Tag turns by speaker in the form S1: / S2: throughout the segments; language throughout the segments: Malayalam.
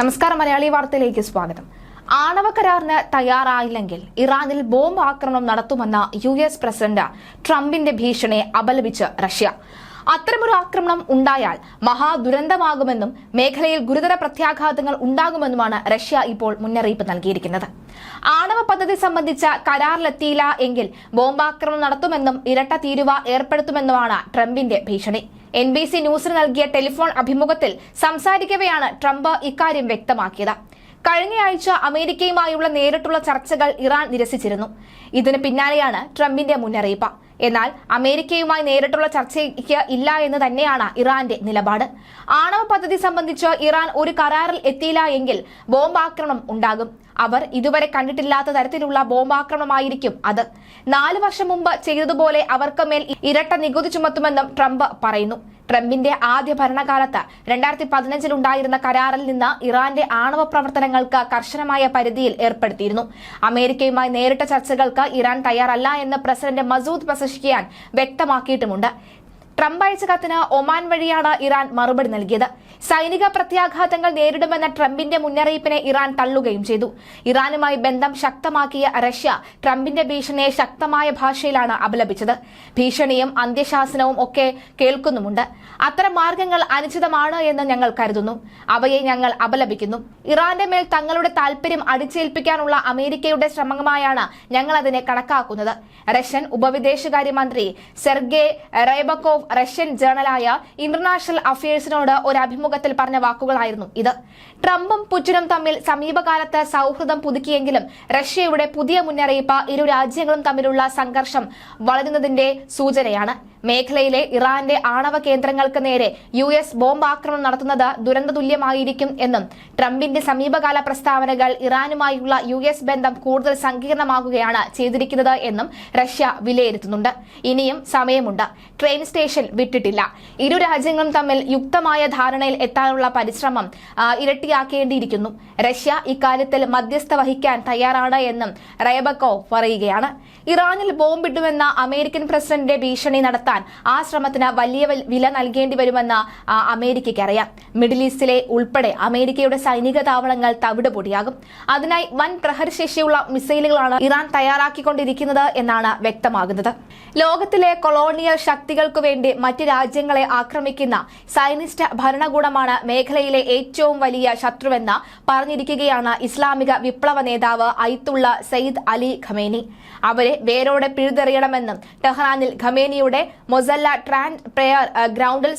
S1: നമസ്കാരം മലയാളി വാർത്തയിലേക്ക് സ്വാഗതം. ആണവ കരാറിന് തയ്യാറായില്ലെങ്കിൽ ഇറാനിൽ ബോംബ് ആക്രമണം നടത്തുമെന്ന യു എസ് പ്രസിഡന്റ് ട്രംപിന്റെ ഭീഷണിയെ അപലപിച്ച് റഷ്യ. അത്തരമൊരു ആക്രമണം ഉണ്ടായാൽ മഹാദുരന്തമാകുമെന്നും മേഖലയിൽ ഗുരുതര പ്രത്യാഘാതങ്ങൾ ഉണ്ടാകുമെന്നുമാണ് റഷ്യ ഇപ്പോൾ മുന്നറിയിപ്പ് നൽകിയിരിക്കുന്നത്. ആണവ പദ്ധതി സംബന്ധിച്ച കരാറിലെത്തിയില്ല എങ്കിൽ ബോംബാക്രമണം നടത്തുമെന്നും ഇരട്ട തീരുവ ഏർപ്പെടുത്തുമെന്നുമാണ് ട്രംപിന്റെ ഭീഷണി. എൻ ബി സി ന്യൂസിന് നൽകിയ ടെലിഫോൺ അഭിമുഖത്തിൽ സംസാരിക്കവെയാണ് ട്രംപ് ഇക്കാര്യം വ്യക്തമാക്കിയത്. കഴിഞ്ഞയാഴ്ച അമേരിക്കയുമായുള്ള നേരിട്ടുള്ള ചർച്ചകൾ ഇറാൻ നിരസിച്ചിരുന്നു. ഇതിന് പിന്നാലെയാണ് ട്രംപിന്റെ മുന്നറിയിപ്പ്. എന്നാൽ അമേരിക്കയുമായി നേരിട്ടുള്ള ചർച്ചയ്ക്ക് ഇല്ല എന്ന് തന്നെയാണ് ഇറാന്റെ നിലപാട്. ആണവ പദ്ധതി സംബന്ധിച്ച് ഇറാൻ ഒരു കരാറിൽ എത്തിയില്ല എങ്കിൽ ബോംബാക്രമണം ഉണ്ടാകും. അവർ ഇതുവരെ കണ്ടിട്ടില്ലാത്ത തരത്തിലുള്ള ബോംബാക്രമണമായിരിക്കും അത്. നാല് വർഷം മുമ്പ് ചെയ്തതുപോലെ അവർക്ക് മേൽ ഇരട്ട നികുതി ചുമത്തുമെന്നും ട്രംപ് പറയുന്നു. ട്രംപിന്റെ ആദ്യ ഭരണകാലത്ത് രണ്ടായിരത്തി പതിനഞ്ചിൽ ഉണ്ടായിരുന്ന കരാറിൽ നിന്ന് ഇറാന്റെ ആണവ പ്രവർത്തനങ്ങൾക്ക് കർശനമായ പരിധിയിൽ ഏർപ്പെടുത്തിയിരുന്നു. അമേരിക്കയുമായി നേരിട്ട ചർച്ചകൾക്ക് ഇറാൻ തയ്യാറല്ല എന്ന് പ്രസിഡന്റ് മസൂദ് പസഷ്കിയാൻ വ്യക്തമാക്കിയിട്ടുമുണ്ട്. ട്രംപ് അയച്ച കത്തിന് ഒമാൻ വഴിയാണ് ഇറാൻ മറുപടി നൽകിയത്. സൈനിക പ്രത്യാഘാതങ്ങൾ നേരിടുമെന്ന ട്രംപിന്റെ മുന്നറിയിപ്പിനെ ഇറാൻ തള്ളുകയും ചെയ്തു. ഇറാനുമായി ബന്ധം ശക്തമാക്കിയ റഷ്യ ട്രംപിന്റെ ഭീഷണിയെ ശക്തമായ ഭാഷയിലാണ് അപലപിച്ചത്. ഭീഷണിയും അന്ത്യശാസനവും ഒക്കെ കേൾക്കുന്നുമുണ്ട്. അത്തരം മാർഗങ്ങൾ അനുചിതമാണ് എന്ന് ഞങ്ങൾ കരുതുന്നു. അവയെ ഞങ്ങൾ അപലപിക്കുന്നു. ഇറാന്റെ മേൽ തങ്ങളുടെ താൽപര്യം അടിച്ചേൽപ്പിക്കാനുള്ള അമേരിക്കയുടെ ശ്രമമായാണ് ഞങ്ങൾ അതിനെ കണക്കാക്കുന്നത്. റഷ്യൻ ഉപവിദേശകാര്യമന്ത്രി സെർഗെ റേബക്കോവ് റഷ്യൻ ജേണലായ ഇന്റർനാഷണൽ അഫയേഴ്സിനോട് ഒരു അഭിമുഖത്തിൽ പറഞ്ഞ വാക്കുകളായിരുന്നു ഇത്. ട്രംപും പുറ്റിനും തമ്മിൽ സമീപകാലത്ത് സൗഹൃദം പുതുക്കിയെങ്കിലും റഷ്യയുടെ പുതിയ മുന്നറിയിപ്പ് ഇരു രാജ്യങ്ങളും തമ്മിലുള്ള സംഘർഷം വളരുന്നതിന്റെ സൂചനയാണ്. മേഖലയിലെ ഇറാന്റെ ആണവ കേന്ദ്രങ്ങൾക്ക് നേരെ യു എസ് ബോംബാക്രമണം നടത്തുന്നത് ദുരന്തതുല്യമായിരിക്കും എന്നും ട്രംപിന്റെ സമീപകാല പ്രസ്താവനകൾ ഇറാനുമായുള്ള യു എസ് ബന്ധം കൂടുതൽ സങ്കീർണമാകുകയാണ് ചെയ്തിരിക്കുന്നത് എന്നും റഷ്യ വിലയിരുത്തുന്നുണ്ട്. ഇനിയും സമയമുണ്ട്. ട്രെയിൻ സ്റ്റേഷൻ വിട്ടിട്ടില്ല. ഇരു രാജ്യങ്ങളും തമ്മിൽ യുക്തമായ ധാരണയിൽ എത്താനുള്ള പരിശ്രമം ഇരട്ടിയാക്കേണ്ടിയിരിക്കുന്നു. റഷ്യ ഇക്കാര്യത്തിൽ മധ്യസ്ഥ വഹിക്കാൻ തയ്യാറാണ് എന്നും റയബക്കോ പറയുകയാണ്. ഇറാനിൽ ബോംബിടുമെന്ന അമേരിക്കൻ പ്രസിഡന്റിന്റെ ഭീഷണി നടത്താൻ ആ ശ്രമത്തിന് വലിയ വില നൽകേണ്ടി വരുമെന്ന് അമേരിക്കയ്ക്ക് അറിയാം. മിഡിൽ ഈസ്റ്റിലെ ഉൾപ്പെടെ അമേരിക്കയുടെ സൈനിക താവളങ്ങൾ തവിട് പൊടിയാകും അതിനായി വൻ പ്രഹരശേഷിയുള്ള മിസൈലുകളാണ് ഇറാൻ തയ്യാറാക്കിക്കൊണ്ടിരിക്കുന്നത് എന്നാണ് വ്യക്തമാകുന്നത്. ലോകത്തിലെ കൊളോണിയൽ ശക്തികൾക്കു വേണ്ടി മറ്റ് രാജ്യങ്ങളെ ആക്രമിക്കുന്ന സൈനിസ്റ്റ് ഭരണകൂടമാണ് മേഖലയിലെ ഏറ്റവും വലിയ ശത്രുവെന്ന് പറഞ്ഞിരിക്കുകയാണ് ഇസ്ലാമിക വിപ്ലവ നേതാവ് ഐത്തുള്ള സയ്യിദ് അലി ഖമേനി. അവരെ വേരോടെ പിഴുതെറിയണമെന്നും ടെഹ്റാനിൽ ഖമേനിയുടെ മൊസല്ല ട്രാൻഡ് പ്രേയർ ഗ്രൗണ്ടിൽ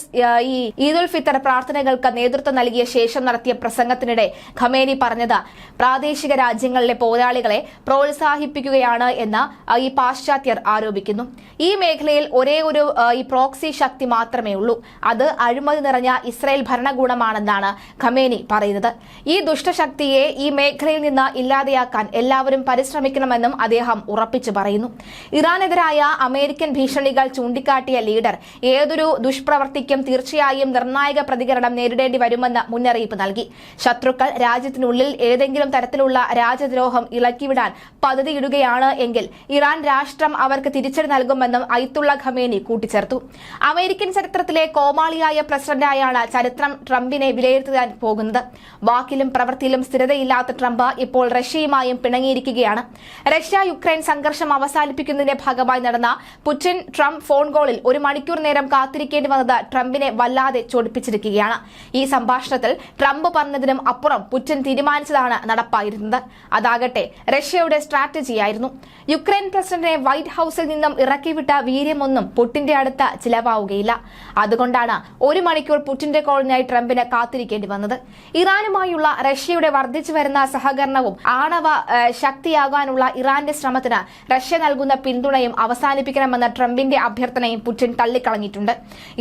S1: ഈ ഈദുൽ ഫിത്തർ പ്രാർത്ഥനകൾക്ക് നേതൃത്വം നൽകിയ ശേഷം നടത്തിയ പ്രസംഗത്തിനിടെ ഖമേനി പറഞ്ഞത് പ്രാദേശിക രാജ്യങ്ങളിലെ പോരാളികളെ പ്രോത്സാഹിപ്പിക്കുകയാണ് എന്ന് ഈ പാശ്ചാത്യർ ആരോപിക്കുന്നു. ഈ മേഖലയിൽ ഒരേ ഒരു ഈ പ്രോക്സി ശക്തി മാത്രമേ ഉള്ളൂ. അത് അഴിമതി നിറഞ്ഞ ഇസ്രായേൽ ഭരണകൂടമാണെന്നാണ് ഖമേനി പറയുന്നത്. ഈ ദുഷ്ടശക്തിയെ ഈ മേഖലയിൽ നിന്ന് ഇല്ലാതെയാക്കാൻ എല്ലാവരും പരിശ്രമിക്കണമെന്നും അദ്ദേഹം ഉറപ്പിച്ചു പറയുന്നു. ഇറാനെതിരായ അമേരിക്കൻ ഭീഷണികൾ ചൂണ്ടിക്കാട്ടിയ ലീഡർ. ഏതൊരു ദുഷ്പ്രവർത്തിക്കും തീർച്ചയായും നിർണായക പ്രതികരണം നേരിടേണ്ടി വരുമെന്ന് മുന്നറിയിപ്പ് നൽകി. ശത്രുക്കൾ രാജ്യത്തിനുള്ളിൽ ഏതെങ്കിലും തരത്തിലുള്ള രാജ്യദ്രോഹം ഇളക്കിവിടാൻ പദ്ധതിയിടുകയാണ് എങ്കിൽ ഇറാൻ രാഷ്ട്രം അവർക്ക് തിരിച്ചടി നൽകുമെന്നും ഐത്തുള്ള ഖമേനി കൂട്ടിച്ചേർത്തു. അമേരിക്കൻ ചരിത്രത്തിലെ കോമാളിയായ പ്രസിഡന്റായാണ് ചരിത്രം ട്രംപിനെ വിലയിരുത്താൻ പോകുന്നത്. വാക്കിലും പ്രവൃത്തിയിലും സ്ഥിരതയില്ലാത്ത ട്രംപ് ഇപ്പോൾ റഷ്യയുമായും പിണങ്ങിയിരിക്കുകയാണ്. റഷ്യ യുക്രൈൻ സംഘർഷം അവസാനിപ്പിക്കുന്നതിന്റെ ഭാഗമായി നടന്ന പുടിൻ ട്രംപ് ഫോൺ കോളിൽ ഒരു മണിക്കൂർ നേരം കാത്തിരിക്കേണ്ടി വന്നത് ട്രംപിനെ വല്ലാതെ ചൊടിപ്പിച്ചിരിക്കുകയാണ്. ഈ സംഭാഷണത്തിൽ ട്രംപ് പറഞ്ഞതിനും അപ്പുറം പുടിൻ തീരുമാനിച്ചതാണ് നടപ്പായിരുന്നത്. അതാകട്ടെ റഷ്യയുടെ സ്ട്രാറ്റജിയായിരുന്നു. യുക്രൈൻ പ്രസിഡന്റിനെ വൈറ്റ് ഹൌസിൽ നിന്നും ഇറക്കിവിട്ട വീര്യമൊന്നും പുട്ടിന്റെ അടുത്ത് ചിലവാവുകയില്ല. അതുകൊണ്ടാണ് ഒരു മണിക്കൂർ പുടിന്റെ കോളിനായി ട്രംപിന് കാത്തിരിക്കേണ്ടി വന്നത്. ഇറാനുമായുള്ള റഷ്യയുടെ വർദ്ധിച്ചു വരുന്ന സഹകരണവും ആണവ ശക്തിയാകാനുള്ള ഇറാന്റെ ശ്രമത്തിന് റഷ്യ നൽകുന്ന പിന്തുണയും അവസാനിപ്പിക്കണമെന്ന ട്രംപിന്റെ അഭ്യർത്ഥനയും പുടിൻ തള്ളിക്കളഞ്ഞിട്ടുണ്ട്.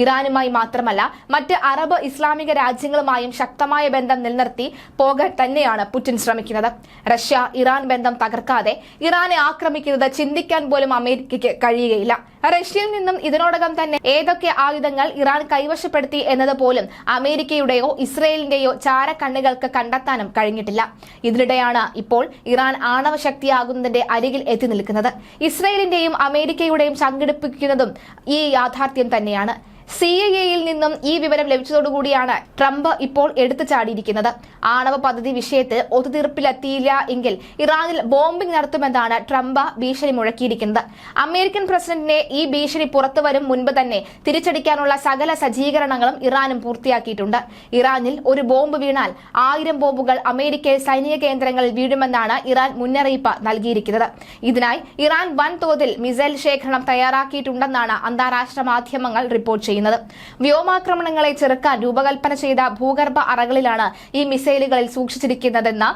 S1: ഇറാനുമായി മാത്രമല്ല മറ്റ് അറബ് ഇസ്ലാമിക രാജ്യങ്ങളുമായും ശക്തമായ ബന്ധം നിലനിർത്തി പോകാൻ തന്നെയാണ് പുടിൻ ശ്രമിക്കുന്നത്. റഷ്യ ഇറാൻ ബന്ധം തകർക്കാതെ ഇറാനെ ആക്രമിക്കുന്നത് ചിന്തിക്കാൻ പോലും അമേരിക്കയ്ക്ക് കഴിയുകയില്ല. റഷ്യയിൽ നിന്നും ഇതിനോടകം തന്നെ ഏതൊക്കെ ആയുധങ്ങൾ ഇറാൻ കൈവശപ്പെടുത്തി എന്നത് പോലും അമേരിക്കയുടെയോ ഇസ്രയേലിന്റെയോ ചാരക്കണ്ണുകൾക്ക് കണ്ടെത്താനും കഴിഞ്ഞിട്ടില്ല. ഇതിനിടെയാണ് ഇപ്പോൾ ഇറാൻ ആണവ ശക്തിയാകുന്നതിന്റെ അരികിൽ എത്തി നിൽക്കുന്നത്. ഇസ്രയേലിന്റെയും അമേരിക്കയുടെയും സംഘടിപ്പിക്കുന്നതും ഈ യാഥാർത്ഥ്യം തന്നെയാണ്. സി ഐ എയിൽ നിന്നും ഈ വിവരം ലഭിച്ചതോടുകൂടിയാണ് ട്രംപ് ഇപ്പോൾ എടുത്തു ചാടിയിരിക്കുന്നത്. ആണവ പദ്ധതി വിഷയത്തിൽ ഒത്തുതീർപ്പിലെത്തിയില്ല എങ്കിൽ ഇറാനിൽ ബോംബിംഗ് നടത്തുമെന്നാണ് ട്രംപ് ഭീഷണി മുഴക്കിയിരിക്കുന്നത്. അമേരിക്കൻ പ്രസിഡന്റിനെ ഈ ഭീഷണി പുറത്തുവരും മുൻപ് തന്നെ തിരിച്ചടിക്കാനുള്ള സകല സജ്ജീകരണങ്ങളും ഇറാനും പൂർത്തിയാക്കിയിട്ടുണ്ട്. ഇറാനിൽ ഒരു ബോംബ് വീണാൽ ആയിരം ബോംബുകൾ അമേരിക്കയിൽ സൈനിക കേന്ദ്രങ്ങളിൽ വീഴുമെന്നാണ് ഇറാൻ മുന്നറിയിപ്പ് നൽകിയിരിക്കുന്നത്. ഇതിനായി ഇറാൻ വൻതോതിൽ മിസൈൽ ശേഖരണം തയ്യാറാക്കിയിട്ടുണ്ടെന്നാണ് അന്താരാഷ്ട്ര മാധ്യമങ്ങൾ റിപ്പോർട്ട് ചെയ്യുന്നത്. വ്യോമാക്രമണങ്ങളെ ചെറുക്കാൻ രൂപകൽപ്പന ചെയ്ത ഭൂഗർഭ അറകളിലാണ് ഈ മിസൈലുകളിൽ സൂക്ഷിച്ചിരിക്കുന്നതെന്ന്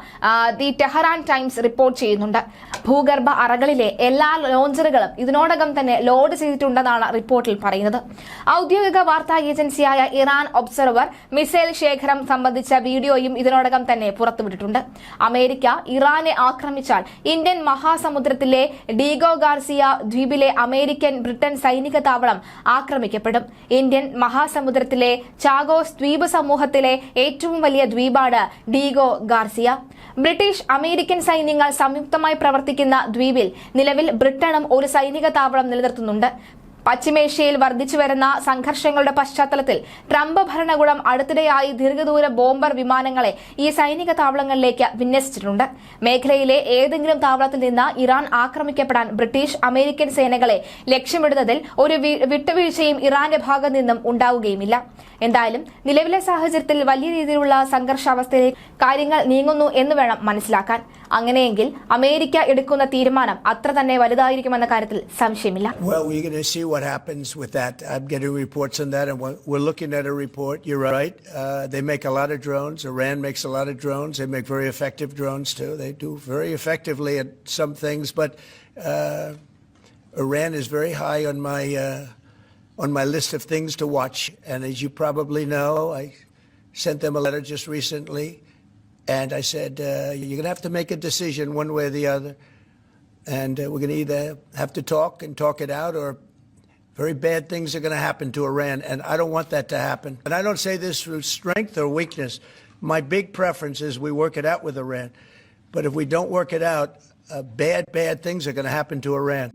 S1: ദി ടെഹറാൻ ടൈംസ് റിപ്പോർട്ട് ചെയ്യുന്നുണ്ട്. ഭൂഗർഭ അറകളിലെ എല്ലാ ലോഞ്ചറുകളും ഇതിനോടകം തന്നെ ലോഡ് ചെയ്തിട്ടുണ്ടെന്നാണ് റിപ്പോർട്ടിൽ പറയുന്നത്. ഔദ്യോഗിക വാർത്താ ഏജൻസിയായ ഇറാൻ ഒബ്സർവർ മിസൈൽ ശേഖരം സംബന്ധിച്ച വീഡിയോയും ഇതിനോടകം തന്നെ പുറത്തുവിട്ടിട്ടുണ്ട്. അമേരിക്ക ഇറാനെ ആക്രമിച്ചാൽ ഇന്ത്യൻ മഹാസമുദ്രത്തിലെ ഡീഗോ ഗാർസിയ ദ്വീപിലെ അമേരിക്കൻ ബ്രിട്ടൻ സൈനിക താവളം ആക്രമിക്കപ്പെടും. ഇന്ത്യൻ മഹാസമുദ്രത്തിലെ ചാഗോസ് ദ്വീപ് സമൂഹത്തിലെ ഏറ്റവും വലിയ ദ്വീപാണ് ഡീഗോ ഗാർസിയ. ബ്രിട്ടീഷ് അമേരിക്കൻ സൈന്യങ്ങൾ സംയുക്തമായി പ്രവർത്തിക്കുന്ന ദ്വീപിൽ നിലവിൽ ബ്രിട്ടനും ഒരു സൈനിക താവളം നിലനിർത്തുന്നുണ്ട്. പശ്ചിമേഷ്യയിൽ വർദ്ധിച്ചു വരുന്ന സംഘർഷങ്ങളുടെ പശ്ചാത്തലത്തിൽ ട്രംപ് ഭരണകൂടം അടുത്തിടെയായി ദീർഘദൂര ബോംബർ വിമാനങ്ങളെ ഈ സൈനിക താവളങ്ങളിലേക്ക് വിന്യസിച്ചിട്ടുണ്ട്. മേഖലയിലെ ഏതെങ്കിലും താവളത്തിൽ നിന്ന് ഇറാൻ ആക്രമിക്കപ്പെടാൻ ബ്രിട്ടീഷ് അമേരിക്കൻ സേനകളെ ലക്ഷ്യമിടുന്നതിൽ ഒരു വിട്ടുവീഴ്ചയും ഇറാന്റെ ഭാഗത്തു നിന്നും ഉണ്ടാവുകയുമില്ല. എന്തായാലും നിലവിലെ സാഹചര്യത്തിൽ വലിയ രീതിയിലുള്ള സംഘർഷാവസ്ഥയിൽ കാര്യങ്ങൾ നീങ്ങുന്നു എന്ന് വേണം മനസ്സിലാക്കാൻ. അങ്ങനെയെങ്കിൽ അമേരിക്ക എടുക്കുന്ന തീരുമാനം അത്ര തന്നെ വലുതായിരിക്കുമെന്ന കാര്യത്തിൽ സംശയമില്ല.
S2: What happens with that. I'm getting reports on that, and we're, we're looking at a report. You're right. Uh, they make a lot of drones. Iran makes a lot of drones. They make very effective drones, too. They do very effectively at some things, but uh, Iran is very high on my, uh, on my list of things to watch. And as you probably know, I sent them a letter just recently, and I said, uh, you're going to have to make a decision one way or the other and uh, we're going to either have to talk and talk it out or very bad things are going to happen to Iran, and I don't want that to happen. And I don't say this through strength or weakness. My big preference is we work it out with Iran. But if we don't work it out, uh, bad, bad things are going to happen to Iran.